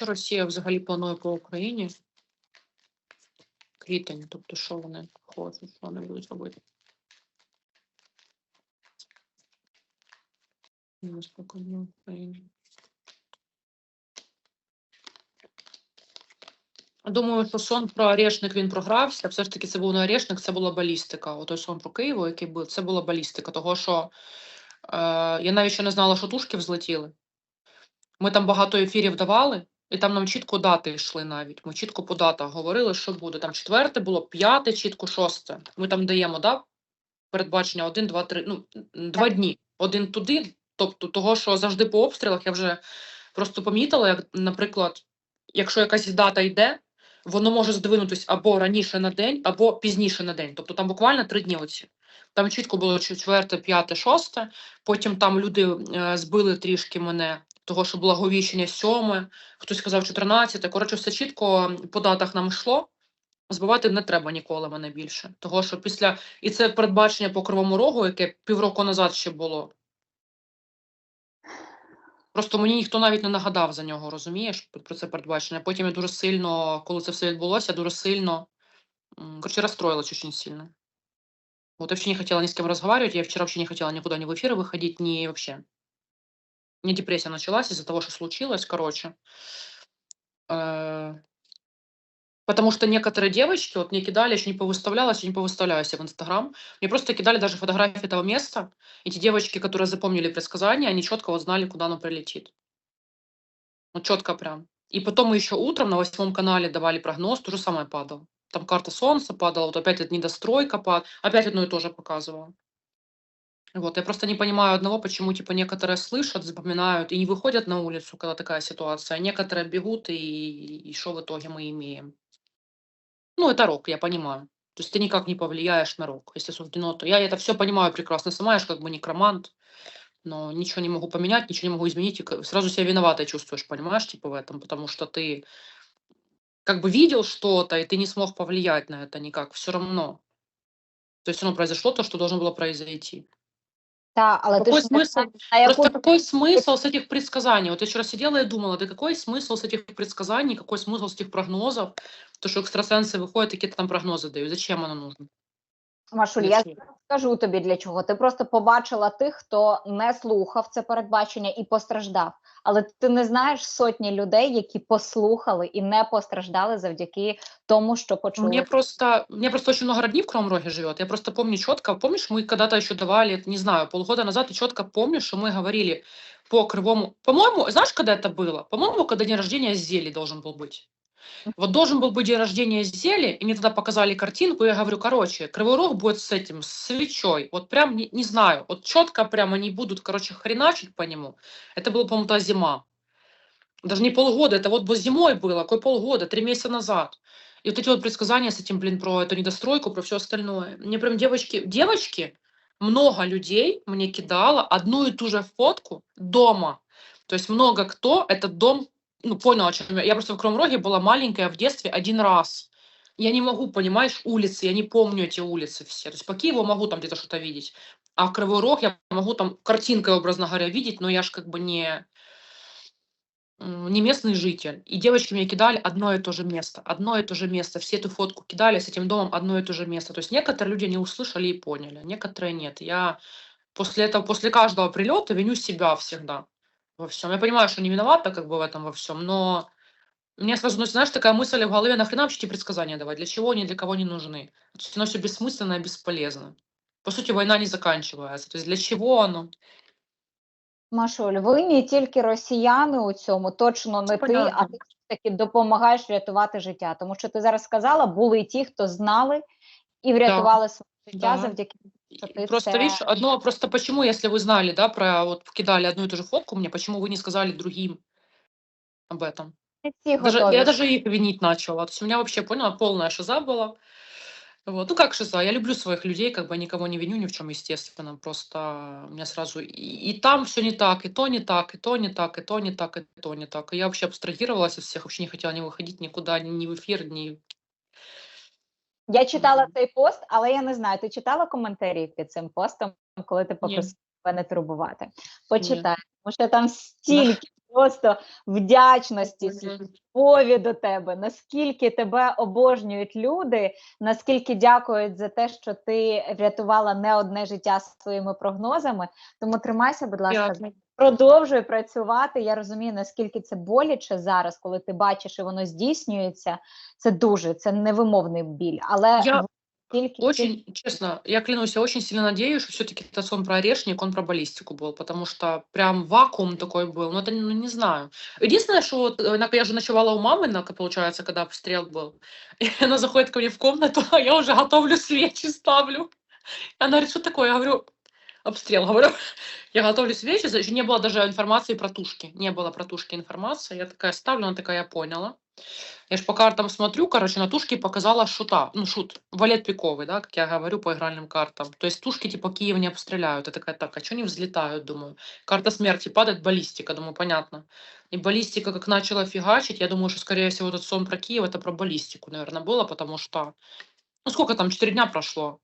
Що Росія взагалі планує по Україні? Квітень, тобто що вони хочуть, що вони будуть робити? Неспокійно Україні. Думаю, що сон про Орешник він програвся. Все ж таки, це був не Орешник, це була балістика. Отой сон про Києво, який був, це була балістика. Того, що е, я навіть ще не знала, що тушки взлетіли. Ми там багато ефірів давали, і там нам чітко дати йшли навіть. Ми чітко по датах говорили, що буде. Там четверте було, п'яте, чітко шосте. Ми там даємо, да? Передбачення один, два, три, ну, два дні. Один туди, тобто того, що завжди по обстрілах я вже просто помітила, як, наприклад, якщо якась дата йде, воно може здвинутись або раніше на день, або пізніше на день. Тобто там буквально три дні оці. Там чітко було четверте, п'яте, шосте. Потім там люди е, збили трішки мене, того, що було говіщення сьоме, хтось сказав 14. Коротше, все чітко по датах нам йшло. Збивати не треба ніколи мене більше. Того, що після. І це передбачення по кривому рогу, яке півроку назад ще було. Просто мені ніхто навіть не нагадав за нього, розумієш, про про це передбачення. Потім я дуже сильно, коли це все відбулося, дуже сильно, м, короче, расстроилась очень сильно. Вот я вообще не хотела ни с кем разговаривать, я вчера вообще не хотела никуда ни в эфиры выходить, ни вообще. Меня депрессия началась из-за того, что случилось, короче. Э, Потому что некоторые девочки, вот мне кидали, еще не повыставляла, еще не повыставляю себе в Инстаграм, мне просто кидали даже фотографии этого места. Эти девочки, которые запомнили предсказания, они четко вот знали, куда оно прилетит. Вот четко прям. И потом мы еще утром на восьмом канале давали прогноз, то же самое падало. Там карта Солнца падала, вот опять эта недостройка пад, опять одно и то же показывало. Вот, я просто не понимаю одного, почему, типа, некоторые слышат, запоминают и не выходят на улицу, когда такая ситуация, а некоторые бегут, и, и что в итоге мы имеем? Ну, это рок, я понимаю. То есть ты никак не повлияешь на рок, если суждено, то я это все понимаю прекрасно сама, я ж как бы некромант, но ничего не могу поменять, ничего не могу изменить, и сразу себя виноватой чувствуешь, понимаешь, типа в этом, потому что ты как бы видел что-то, и ты не смог повлиять на это никак, все равно. То есть оно произошло то, что должно было произойти. Та, але ти Какой ж не смысл? знаєш, на яку Просто какой смысл с этих предсказаний? Вот я вчера сидела и думала, да какой смысл с этих предсказаний, какой смысл с этих прогнозов? То, что экстрасенсы выходят, какие-то там прогнозы дают. Зачем оно нужно? Машуль, Для я чого? скажу тобі для чого. Ти просто побачила тих, хто не слухав це передбачення і постраждав. Але ти не знаєш сотні людей, які послухали і не постраждали завдяки тому, що почули. Мне просто, мне просто очень много родни в Кривом Роге живет. Я просто помню четко, помнишь, мы когда-то еще давали, не знаю, полгода назад, и четко помню, что мы говорили по Кривому. По-моему, знаешь, когда это было? По-моему, когда день рождения Зели должен был быть. Вот должен был быть день рождения Зели, и мне тогда показали картинку, и я говорю, короче, Кривой Рог будет с этим, с свечой. Вот прям, не, не знаю, вот четко прям они будут, короче, хреначить по нему. Это было, по-моему, та зима. Даже не полгода, это вот зимой было, какой полгода, три месяца назад. И вот эти вот предсказания с этим, блин, про эту недостройку, про все остальное. Мне прям девочки, девочки, много людей мне кидало одну и ту же фотку дома. То есть много кто этот дом, ну, понял, о чем я. Я просто в Кривом была маленькая в детстве один раз. Я не могу, понимаешь, улицы, я не помню эти улицы все. То есть по Киеву могу там где-то что-то видеть, а в Кривой Рог я могу там картинкой, образно говоря, видеть, но я ж как бы не, не местный житель. И девочки мне кидали одно и то же место, одно и то же место. Все эту фотку кидали с этим домом одно и то же место. То есть некоторые люди не услышали и поняли, некоторые нет. Я после этого, после каждого прилета виню себя всегда во всем. Я понимаю, что не виновата как бы в этом во всем, но у меня сразу, ну, знаешь, такая мысль в голове, нахрена вообще эти предсказания давать? Для чего они, для кого не нужны? То есть оно все бессмысленно и бесполезно. По сути, война не заканчивается. То есть для чего оно? Машуль, винні тільки росіяни у цьому, точно не ти, а понятно. ти все таки допомагаєш врятувати життя. Тому що ти зараз сказала, були й ті, хто знали і врятували своє життя да. завдяки Просто, видишь, одно, просто почему, если вы знали, да, про, вот, кидали одну и ту же фотку мне, почему вы не сказали другим об этом? Даже, я даже их винить начала. То есть у меня вообще, поняла, полная шиза была. Вот. Ну, как шиза? Я люблю своих людей, как бы никого не виню ни в чем, естественно. Просто у меня сразу и, и там все не так, и то не так, и то не так, и то не так, и то не так. И я вообще абстрагировалась от всех, вообще не хотела не выходить никуда, ни, ни в эфир, ни... Я читала цей пост, але я не знаю, ти читала коментарі під цим постом, коли ти попросила мене турбувати? Почитай, тому що там стільки просто вдячності, любові до тебе, наскільки тебе обожнюють люди, наскільки дякують за те, що ти врятувала не одне життя своїми прогнозами. Тому тримайся, будь ласка, Дякую продовжуй працювати. Я розумію, наскільки це боляче зараз, коли ти бачиш і воно здійснюється. Це дуже це невимовний біль, але Я тільки Очень, честно, я клянусь, я очень сильно надеюсь, что все-таки этот сон про орешник, он про баллистику был, потому что прям вакуум такой был, ну это, ну не знаю. Единственное, что вот, э, на- я же ночевала у мамы, на, получается, когда обстрел был, и она заходит ко мне в комнату, а я уже готовлю свечи, ставлю. Она говорит, что такое? Я говорю, обстрел, говорю. Я готовлю свечи, за- еще не было даже информации про тушки, не было про тушки информации. Я такая ставлю, она такая, я поняла. Я ж по картам смотрю, короче, на тушке показала шута, ну шут, валет пиковый, да, как я говорю по игральным картам. То есть тушки типа Киев не обстреляют. Я такая, так, а что они взлетают, думаю. Карта смерти падает, баллистика, думаю, понятно. И баллистика как начала фигачить, я думаю, что, скорее всего, этот сон про Киев, это про баллистику, наверное, было, потому что, ну сколько там, 4 дня прошло?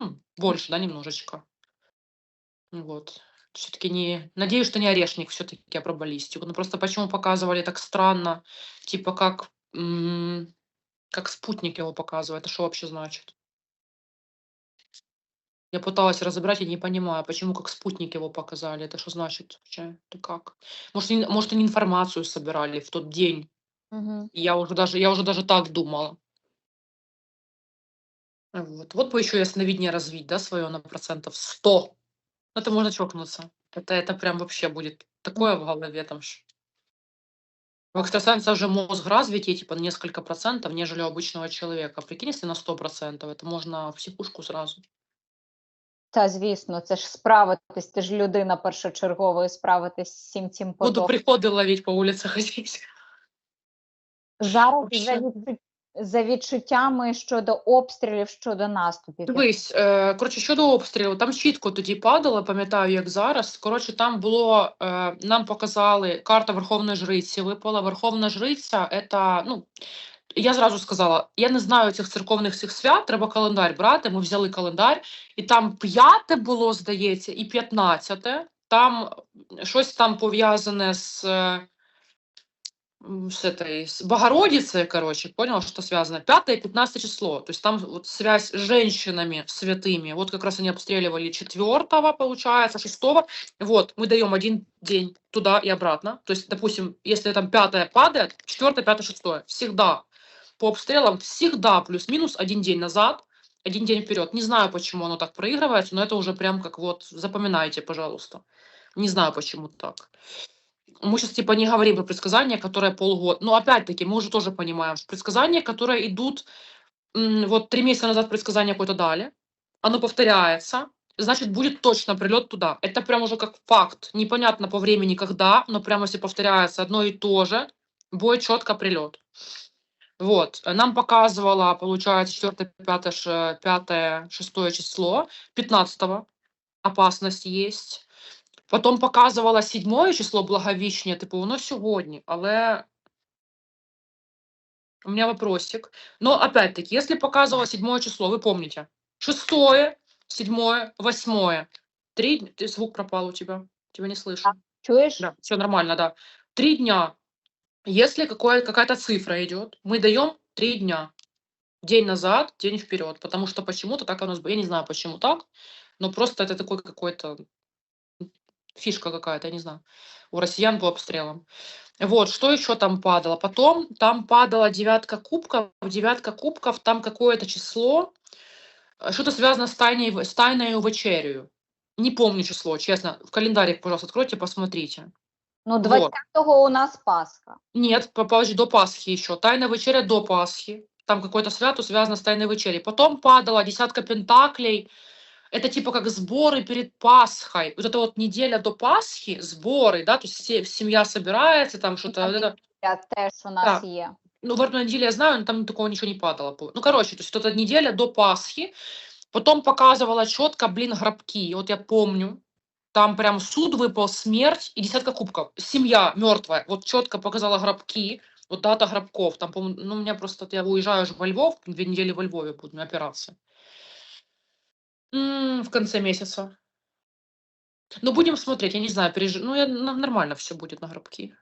М, больше, да, немножечко. Вот. Все-таки не... Надеюсь, что не орешник все-таки, а про баллистику. Ну просто почему показывали так странно, типа как, как спутник его показывает. Это что вообще значит? Я пыталась разобрать, я не понимаю, почему как спутник его показали. Это что значит вообще? Это как? Может, может, они информацию собирали в тот день. И Я уже даже, я уже даже так думала. Вот. Вот бы еще ясновидение развить, да, свое на процентов 100. Ну, Это можно чокнуться. Это, это прям вообще будет такое в голове там. ж. У экстрасенса уже мозг развитие типа на несколько процентов, нежели у обычного человека. Прикинь, если на 100 процентов, это можно в психушку сразу. Та звісно, це ж справитись. Ти ж людина першочергово і справитись з всім цим Буду потоком. приходы ловить по улице ходить. Зараз за, Вообще. відчут... за відчуттями щодо обстрілів, щодо наступів. Дивись, е, коротше, щодо обстрілу, там чітко тоді падало, пам'ятаю, як зараз. Коротше, там було, е, нам показали, карта Верховної Жриці випала. Верховна Жриця, це, ну, я зразу сказала, я не знаю цих церковних цих свят, треба календар брати. Ми взяли календар, і там п'яте було, здається, і п'ятнадцяте. Там щось там пов'язане з. С этой, с Богородицей, короче, понял, что связано. 5 и 15 число. То есть там вот связь с женщинами святыми. Вот как раз они обстреливали 4 получается, 6 Вот, мы даем один день туда и обратно. То есть, допустим, если там 5 падает, 4, 5, 6. Всегда по обстрелам, всегда плюс-минус один день назад, один день вперед. Не знаю, почему оно так проигрывается, но это уже прям как вот, запоминайте, пожалуйста. Не знаю, почему так мы сейчас типа не говорим про предсказания, которые полгода. Но опять-таки мы уже тоже понимаем, что предсказания, которые идут, вот три месяца назад предсказание какое-то дали, оно повторяется, значит будет точно прилет туда. Это прям уже как факт. Непонятно по времени когда, но прямо если повторяется одно и то же, будет четко прилет. Вот, нам показывала, получается, 4, 5, 5, 6 число, 15 опасность есть. Потом показувала сьоме число Благовіщення, типу, воно сьогодні, але у меня вопросик. Но опять-таки, если показывала седьмое число, вы помните, шестое, седьмое, восьмое, три, дня- ты- звук пропал у тебя, тебя не слышу. Чуєш? Да, все нормально, да. Три дня. Если какое, какая-то цифра идет, мы даем три дня. День назад, день вперед. Потому что почему-то так оно... сб- Я не знаю, почему так, но просто это такой какой-то фишка какая-то, я не знаю, у россиян по обстрелам. Вот, что еще там падало? Потом там падала девятка кубков, девятка кубков, там какое-то число, э, что-то связано с, тайной, с тайною вечерю. Не помню число, честно. В календарик, пожалуйста, откройте, посмотрите. Ну, Вот. 20-го у нас Пасха. Нет, по- подожди, до Пасхи еще. Тайная вечеря до Пасхи. Там какое-то свято связано с тайной вечерей. Потом падала десятка пентаклей. Это типа как сборы перед Пасхой. Вот это вот неделя до Пасхи, сборы, да, то есть все, семья собирается, там что-то. вот это. Я теж у нас Так. є. Ну, в одну неделю я знаю, но там такого ничего не падало. Ну, короче, то есть вот эта неделя до Пасхи. Потом показывала четко, блин, гробки. Вот я помню, там прям суд выпал, смерть и десятка кубков. Семья мертвая. Вот четко показала гробки. Вот дата гробков. Там, по ну, у меня просто, я уезжаю же во Львов, две недели во Львове буду на операции. В конце месяца. Ну, будем смотреть, я не знаю, переж... ну, я... нормально все будет на гробки.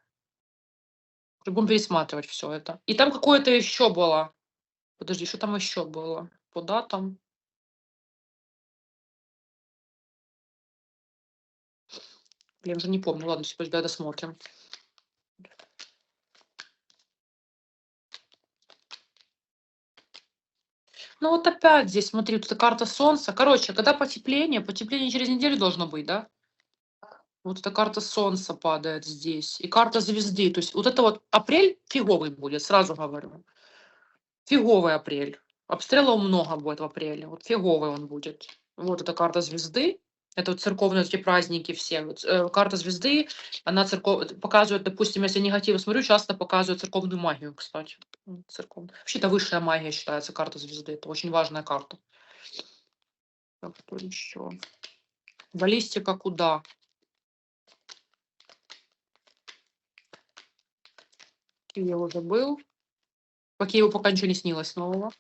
Будем пересматривать все это. И там какое-то еще было. Подожди, что там еще было? По датам. Блин, уже не помню. Ладно, сейчас давай досмотрим. Ну вот опять здесь, смотри, вот эта карта Солнца. Короче, когда потепление, потепление через неделю должно быть, да? Вот эта карта Солнца падает здесь. И карта звезды. То есть вот это вот апрель фиговый будет, сразу говорю. Фиговый апрель. Обстрелов много будет в апреле. Вот фиговый он будет. Вот эта карта звезды. Это вот церковные эти праздники все. Вот, э, карта звезды, она церков... показывает, допустим, если негатив смотрю, часто показывает церковную магию, кстати. М, Церков... Вообще, это высшая магия считается, карта звезды. Это очень важная карта. Так, что еще? Баллистика куда? Киев уже был. По Киеву пока ничего не снилось нового.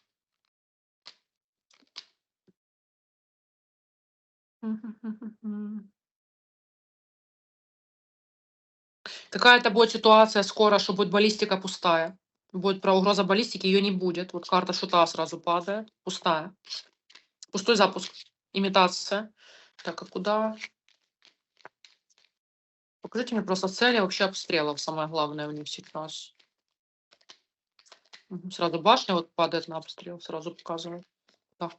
Какая-то будет ситуация скоро, что будет баллистика пустая. Будет про угроза баллистики, ее не будет. Вот карта шута сразу падает. Пустая. Пустой запуск. Имитация. Так, а куда? Покажите мне просто цели вообще обстрелов, самое главное в них сейчас. Сразу башня вот падает на обстрел, сразу показываю. Да.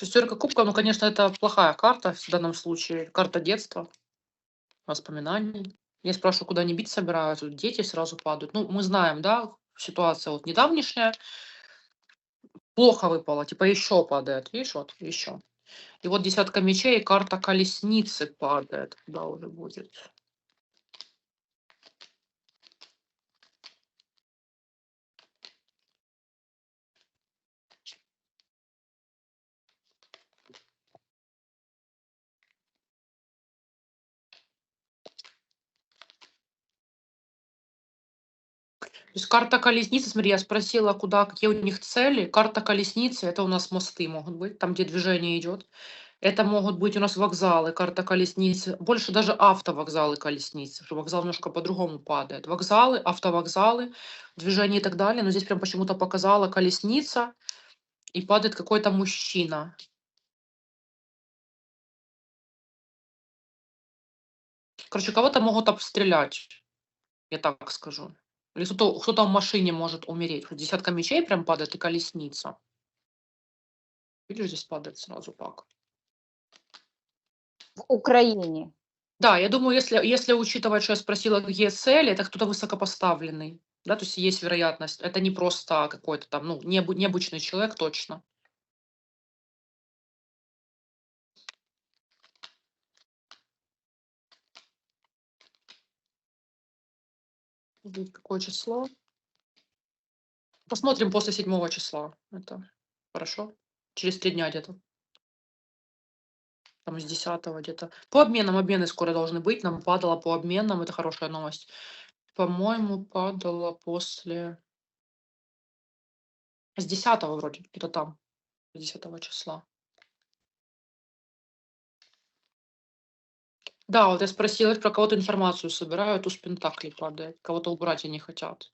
Шестерка кубков, ну, конечно, это плохая карта в данном случае. Карта детства, воспоминаний. Я спрашиваю, куда они бить собираются. Дети сразу падают. Ну, мы знаем, да, ситуация вот недавнешняя. Плохо выпало, типа еще падает. Видишь, вот, еще. И вот десятка мечей, карта колесницы падает. Да, уже будет. То есть карта колесницы, смотри, я спросила, куда, какие у них цели. Карта колесницы, это у нас мосты могут быть, там, где движение идет. Это могут быть у нас вокзалы, карта колесницы. Больше даже автовокзалы колесницы, вокзал немножко по-другому падает. Вокзалы, автовокзалы, движение и так далее. Но здесь прям почему-то показала колесница, и падает какой-то мужчина. Короче, кого-то могут обстрелять, я так скажу. Или кто-то кто в машине может умереть. Десятка мечей прям падает и колесница. Видишь, здесь падает сразу так. в Україні. Да, я думаю, если, если учитывать, что я спросила, какие цели, это кто-то высокопоставленный. Да, то есть есть вероятность. Это не просто какой-то там, ну, необы- необычный человек точно. Будет Какое число? Посмотрим после седьмого числа. Это хорошо. Через три дня где-то. Там с 10 где-то. По обменам, обмены скоро должны быть. Нам падало по обменам, это хорошая новость. По-моему, падало после... С 10 вроде, где-то там. С 10 числа. Да, вот я спросила, про кого-то информацию собирают, у Пентакли падает. Кого-то убрать они хотят.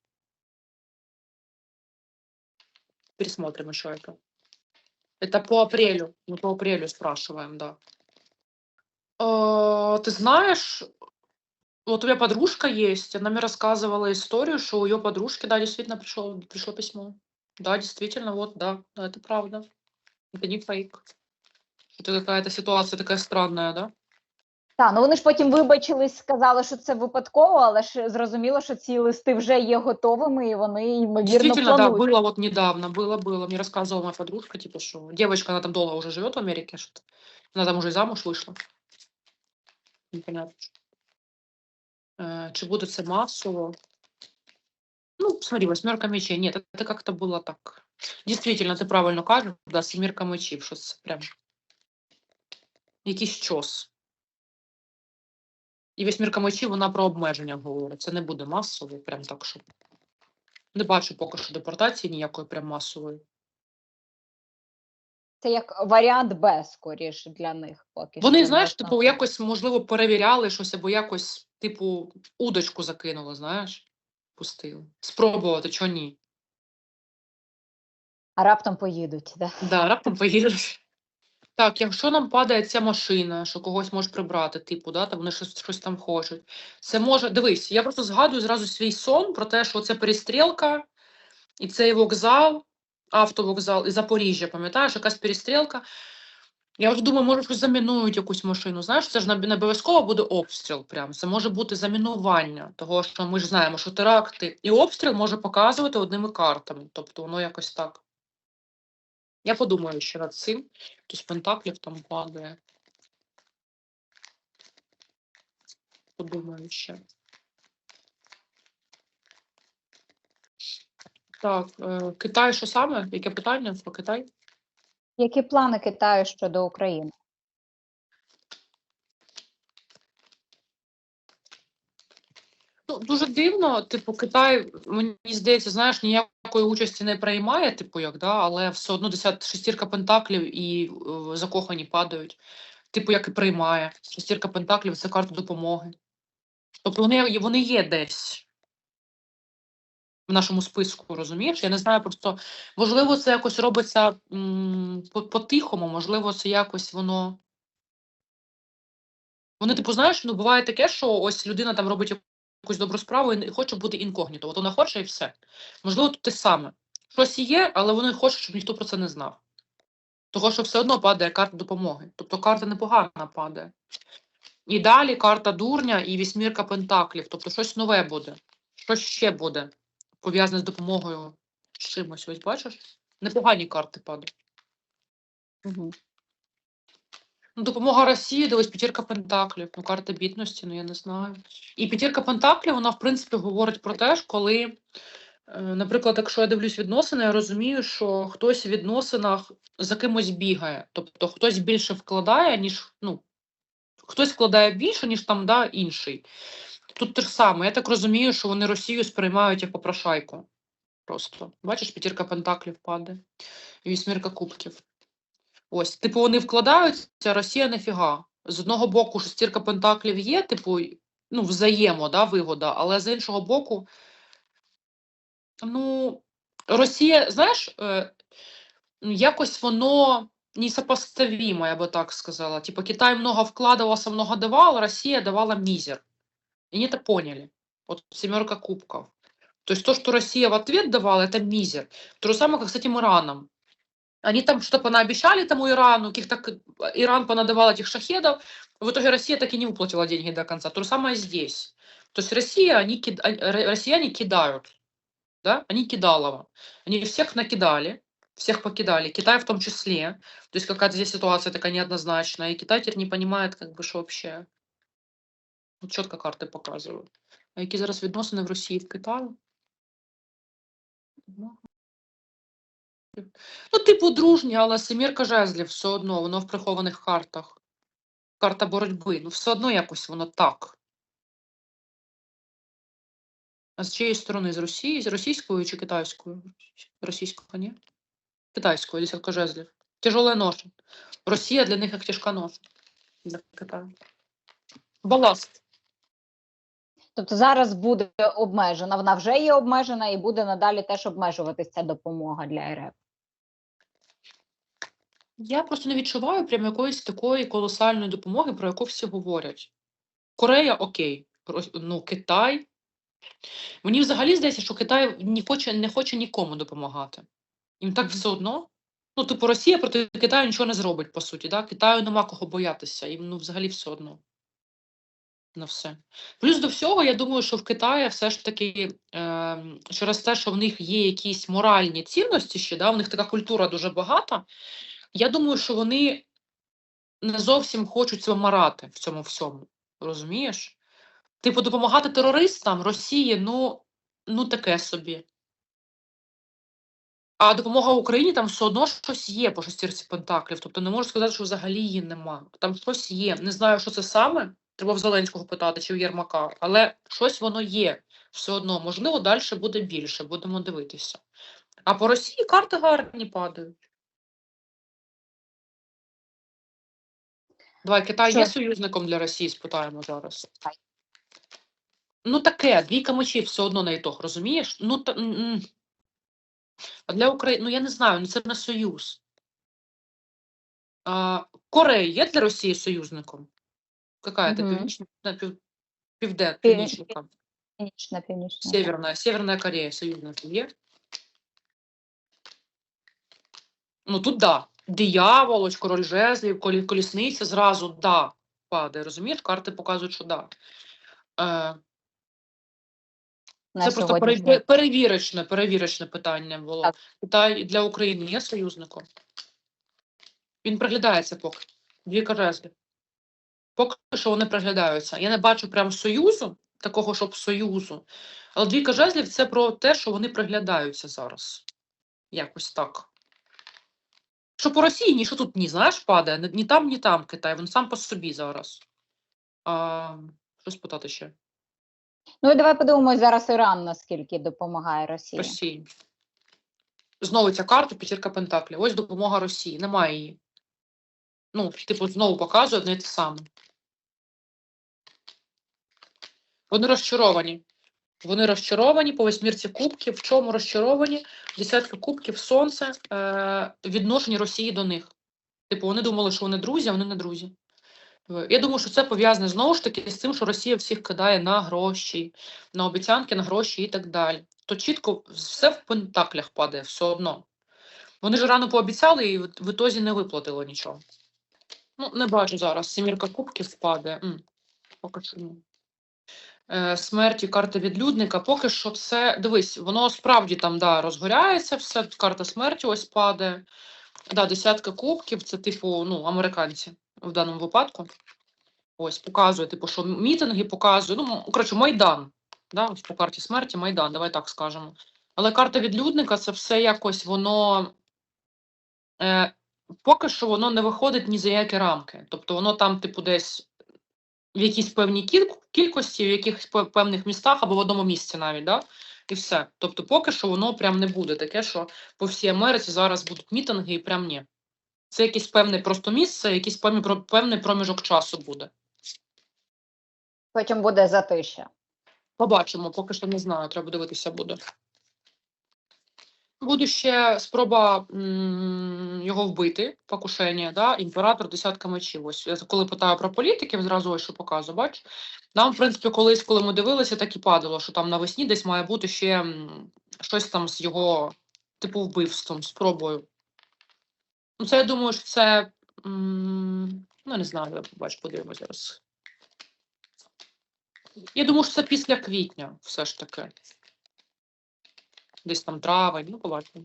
Пересмотрим еще это. Это по апрелю. Мы по апрелю спрашиваем, да. Э, Ты знаешь, вот у меня подружка есть, она мне рассказывала историю, что у ее подружки, да, действительно пришло, пришло письмо. Да, действительно, вот, да, да, это правда. Это не фейк. Это какая-то ситуация такая странная, да? Так, ну вони ж потім вибачились, сказали, що це випадково, але ж зрозуміло, що ці листи вже є готовими, і вони ймовірно Действительно, да, планують. было вот недавно, было, было. Мне рассказывала моя подружка, типа, что девочка, она там долго уже живет в Америке, что она там уже и замуж вышла. Непонятно. Э, Чи буде це масово? Ну, смотри, восьмерка мечей. Нет, это как-то было так. Действительно, ты правильно кажеш, да, семірка мечів, що це прям якийсь чос. І вісьмірка мечів, вона про обмеження говорить. Це не буде масово, прям так, щоб. Не бачу поки що депортації ніякої прям масової. Це як варіант Б, скоріше для них поки Вони, що, знаєш, типу, якось, можливо, перевіряли щось або якось, типу, удочку закинули, знаєш, пустили. Спробувати, чого ні. А раптом поїдуть, да? Да, раптом поїдеш. Так, якщо нам падає ця машина, що когось може прибрати, типу, да, там вони щось, щось там хочуть. Це може. Дивись, я просто згадую зразу свій сон про те, що це перестрілка, і цей вокзал, автовокзал і Запоріжжя, пам'ятаєш, якась перестрілка. Я вже думаю, може, щось замінують якусь машину. Знаєш, це ж не обов'язково буде обстріл. Прям. Це може бути замінування, того що ми ж знаємо, що теракти і обстріл може показувати одними картами. Тобто воно якось так. Я подумаю ще над цим. Хтось пентаклів там падає. Подумаю ще. Так, е, Китай що саме? Яке питання про Китай? Які плани Китаю щодо України? Дуже дивно, типу, Китай, мені здається, знаєш, ніякої участі не приймає, типу, як, да, але все одно десят шестірка пентаклів і е, закохані падають. Типу, як і приймає. Шестірка пентаклів це карта допомоги. Тобто вони, вони є десь в нашому списку, розумієш? Я не знаю, просто можливо, це якось робиться по-тихому, можливо, це якось воно. Вони, типу, знаєш, ну буває таке, що ось людина там робить якусь добру справу і хоче бути інкогніто. От вона хоче і все. Можливо, тут те саме. Щось є, але вони хочуть, щоб ніхто про це не знав. Того, що все одно падає карта допомоги. Тобто карта непогана падає. І далі карта дурня і вісьмірка пентаклів. Тобто щось нове буде. Щось ще буде пов'язане з допомогою з чимось. Ось бачиш? Непогані карти падають. Угу. Ну, допомога Росії, дивись, п'ятірка пентаклів, ну, карта бідності, ну я не знаю. І п'ятірка пентаклів, вона, в принципі, говорить про те, коли, е, наприклад, якщо я дивлюсь відносини, я розумію, що хтось в відносинах за кимось бігає. Тобто хтось більше вкладає, ніж, ну, хтось вкладає більше, ніж там, да, інший. Тут те ж саме. Я так розумію, що вони Росію сприймають як попрошайку. Просто. Бачиш, п'ятірка пентаклів падає. І вісьмірка кубків. Ось, типу, вони вкладаються, Росія нафіга. З одного боку, шестірка пентаклів є, типу, й- ну, взаємо, да, вигода, але з іншого боку, ну, Росія, знаєш, е, ну, якось воно несопоставимо, я би так сказала. Типу, Китай много вкладывался, много давал, Россия давала мизер. И они это поняли. Вот семерка кубков. То есть то, что Россия в ответ давала, это мизер. То же самое, как с этим Ираном. Они там что-то понаобещали тому Ирану, каких-то к- Иран понадавал этих шахедов, в итоге Россия так и не выплатила деньги до конца. То же самое здесь. То есть Россия, они, кид- а- р- россияне кидают, да, они кидалово. Они всех накидали, всех покидали, Китай в том числе. То есть какая-то здесь ситуация такая неоднозначная, и Китай теперь не понимает, как бы, что вообще. Вот чітко карти показують. А які зараз відносини в Росії в Китаю? Ну, типу, дружні, але семірка жезлів все одно, воно в прихованих картах. Карта боротьби. Ну, все одно якось воно так. А з чиєї сторони? З Росії? З російською чи китайською? Російською, ні? Китайською, десятка жезлів. Тяжола ноша. Росія для них як тяжка ноша. Для Китаю. Баласт. Тобто зараз буде обмежена, вона вже є обмежена і буде надалі теж обмежуватися допомога для РФ. Я просто не відчуваю прям якоїсь такої колосальної допомоги, про яку всі говорять. Корея окей, Рос- ну Китай. Мені взагалі здається, що Китай не хоче, не хоче нікому допомагати. Їм так Мгм. все одно. Ну, типу, Росія проти Китаю нічого не зробить, по суті. Да? Китаю нема кого боятися. Їм ну, взагалі все одно. На все. Плюс до всього, я думаю, що в Китаї все ж таки е, через те, що в них є якісь моральні цінності ще, да? в них така культура дуже багата. Я думаю, що вони не зовсім хочуть себе марати в цьому всьому. Розумієш? Типу, допомагати терористам Росії, ну, ну таке собі. А допомога Україні там все одно щось є по шестірці пентаклів. Тобто не можу сказати, що взагалі її нема. Там щось є. Не знаю, що це саме. Треба в Зеленського питати чи в Єрмака. Але щось воно є все одно. Можливо, далі буде більше, будемо дивитися. А по Росії карти гарні падають. Давай, Китай є Що? союзником для Росії, спитаємо зараз. Ну таке, двійка мечів все одно на ітог, розумієш? Ну, та, м, м. а для України, ну я не знаю, ну це не союз. А, Корея є для Росії союзником? Какая это? Мгм. Північна, на, пів, півде, Пів- північна, Північна, північна. Северная, Северная Корея союзником є? Ну тут да. Диявол, ось король жезлів, колі- колісниця зразу да падає. Розумієш? Карти показують, що да. Е, Це просто пере- перевірочне, перевірочне питання було. Так. Китай для України є союзником? Він приглядається поки. Дві жезлів. Поки що вони приглядаються. Я не бачу прям союзу, такого, щоб союзу. Але двійка жезлів це про те, що вони приглядаються зараз. Якось так. Що по Росії, ні, що тут ні, знаєш, падає. Ні там, ні там Китай, він сам по собі зараз. А, що спитати ще? Ну і давай подивимось зараз Іран наскільки допомагає Росії. Росії. Знову ця карта, п'ятірка Пентаклів. Ось допомога Росії. Немає її. Ну, типу, знову показує одне те саме. Вони розчаровані. Вони розчаровані по восьмірці кубків. В чому розчаровані? Десятка кубків, сонце, е, відношення Росії до них. Типу, вони думали, що вони друзі, а вони не друзі. Е, Я думаю, що це пов'язане знову ж таки з тим, що Росія всіх кидає на гроші, на обіцянки, на гроші і так далі. То чітко все в пентаклях падає, все одно. Вони ж рано пообіцяли і в ітозі не виплатили нічого. Ну, не бачу зараз. Сімірка кубків падає. М, Поки що ні. Е, смерті карта відлюдника. Поки що це. Дивись, воно справді там да, розгоряється, все. Карта смерті ось падає. Да, десятка кубків, це типу, ну, американці в даному випадку. Ось, показує, типу, що мітинги показує. Ну, коротше, Майдан. Да, ось по карті смерті Майдан, давай так скажемо. Але карта відлюдника це все якось воно. Е, поки що воно не виходить ні за які рамки. Тобто воно там, типу, десь в якійсь певній кількості, в якихось певних містах або в одному місці навіть, да? і все. Тобто, поки що воно прям не буде таке, що по всій Америці зараз будуть мітинги і прям ні. Це якесь певне просто місце, якийсь певний, певний проміжок часу буде. Потім буде затища. Побачимо, поки що не знаю, треба дивитися буде. Буде ще спроба його вбити, покушення, да? імператор десятка мечів. Ось я коли питаю про політиків, зразу ось що показую, бач? Нам, в принципі, колись, коли ми дивилися, так і падало, що там навесні десь має бути ще щось там з його, типу, вбивством, спробою. Ну, це я думаю, що це. Ну, не знаю, я бач, подивимось зараз. Я думаю, що це після квітня, все ж таки. Десь там травень, ну побачимо.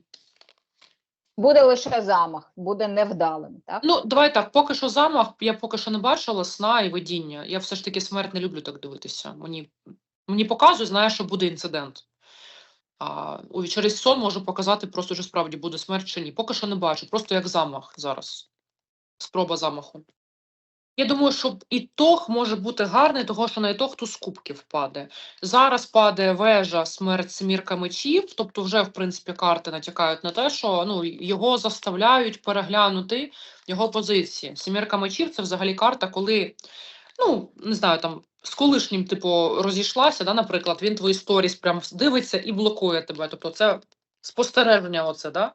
Буде лише замах, буде невдалим, так? Ну, давай так, поки що замах, я поки що не бачила сна і видіння. Я все ж таки смерть не люблю так дивитися. Мені, мені показує, знає, що буде інцидент. А у- через сон можу показати просто, що справді буде смерть чи ні. Поки що не бачу, просто як замах зараз. Спроба замаху. Я думаю, що ітог може бути гарний, того що на ітог туз кубків падає. Зараз падає вежа, смерть, семірка мечів, тобто вже, в принципі, карти натякають на те, що ну, його заставляють переглянути його позиції. Семірка мечів це взагалі карта, коли, ну, не знаю, там з колишнім, типу, розійшлася, да, наприклад, він твої сторіс прям дивиться і блокує тебе. Тобто це спостереження, оце, да?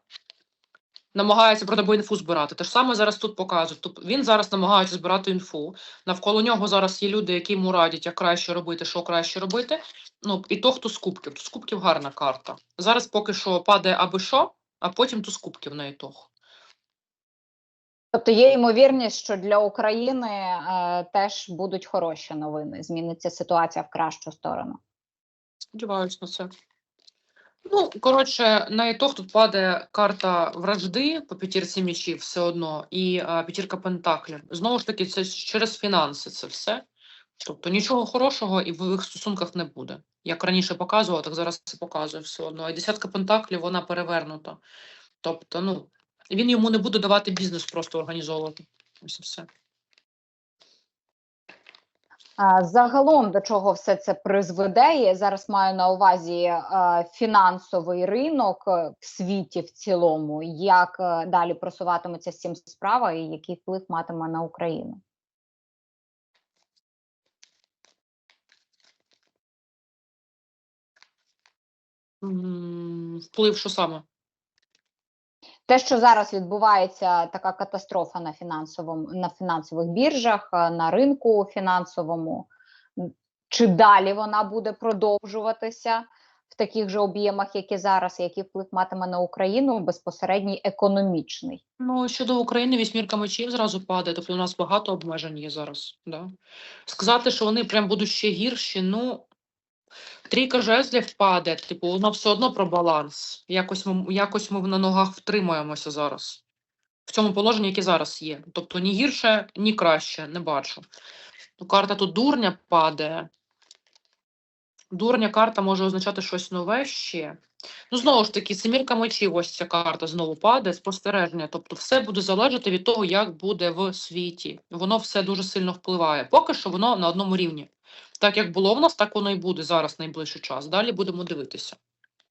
Намагається про тебе інфу збирати. Те ж саме зараз тут показують. Тобто він зараз намагається збирати інфу. Навколо нього зараз є люди, які йому радять, як краще робити, що краще робити. Ну, і то, хто з кубків. Туз кубків гарна карта. Зараз поки що падає аби що, а потім туз кубків на ітог. Тобто є ймовірність, що для України е, теж будуть хороші новини. Зміниться ситуація в кращу сторону. Сподіваюсь на це. Ну, коротше, на ітог тут падає карта вражди по п'ятірці мічів все одно, і а, п'ятірка пентаклів. Знову ж таки, це через фінанси це все. Тобто нічого хорошого і в їх стосунках не буде. Як раніше показувала, так зараз це показує все одно. І десятка пентаклів вона перевернута. Тобто, ну, він йому не буде давати бізнес просто організовувати. Ось все. Загалом до чого все це призведе? Я зараз маю на увазі е, фінансовий ринок е, в світі в цілому, як е, далі просуватиметься з цим справа і який вплив матиме на Україну. Вплив, що саме? Те, що зараз відбувається така катастрофа на фінансовому на фінансових біржах, е, на ринку фінансовому, чи далі вона буде продовжуватися в таких же об'ємах, як і зараз, який вплив матиме на Україну безпосередній економічний? Ну, щодо України, вісьмірка мечів зразу падає, тобто у нас багато обмежень є зараз. Да? Сказати, що вони прям будуть ще гірші, ну, трійка жезлів падає, типу, воно все одно про баланс. Якось ми, якось ми на ногах втримуємося зараз. В цьому положенні, яке зараз є. Тобто ні гірше, ні краще, не бачу. Ну, карта тут дурня падає. Дурня карта може означати щось нове ще. Ну, знову ж таки, семірка мечів, ось ця карта знову падає, спостереження. Тобто все буде залежати від того, як буде в світі. Воно все дуже сильно впливає. Поки що воно на одному рівні. Так як було в нас, так воно і буде зараз найближчий час. Далі будемо дивитися.